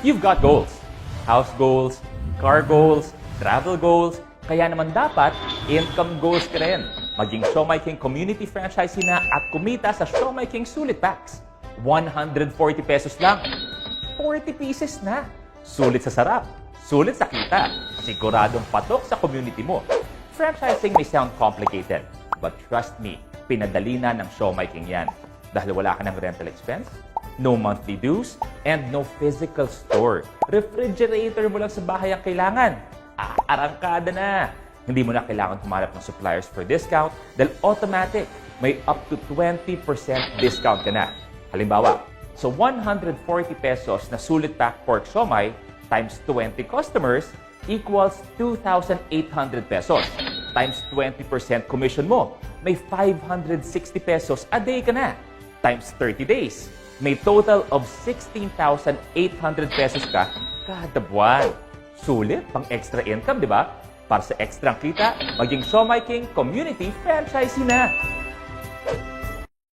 You've got goals. House goals, car goals, travel goals, kaya naman dapat income goals ka rin. Maging Shomai King community franchisee na at kumita sa Shomai King Sulit Packs. 140 pesos lang. 40 pieces na. Sulit sa sarap, sulit sa kita, siguradong patok sa community mo. Franchising may sound complicated, but trust me, pinadali na ng Shomai King yan. Dahil wala ka ng rental expense, no monthly dues, and no physical store. Refrigerator mo lang sa bahay ang kailangan. Aarangkada na! Hindi mo na kailangan humanap ng suppliers for discount dahil automatic, may up to 20% discount ka na. Halimbawa, so 140 pesos na sulit pack pork siomai times 20 customers equals 2,800 pesos. Times 20% commission mo, may 560 pesos a day ka na. Times 30 days, may total of 16,800 pesos ka kada buwan. Sulit pang extra income, di ba? Para sa extra kita, maging Shomai King Community Franchisee na.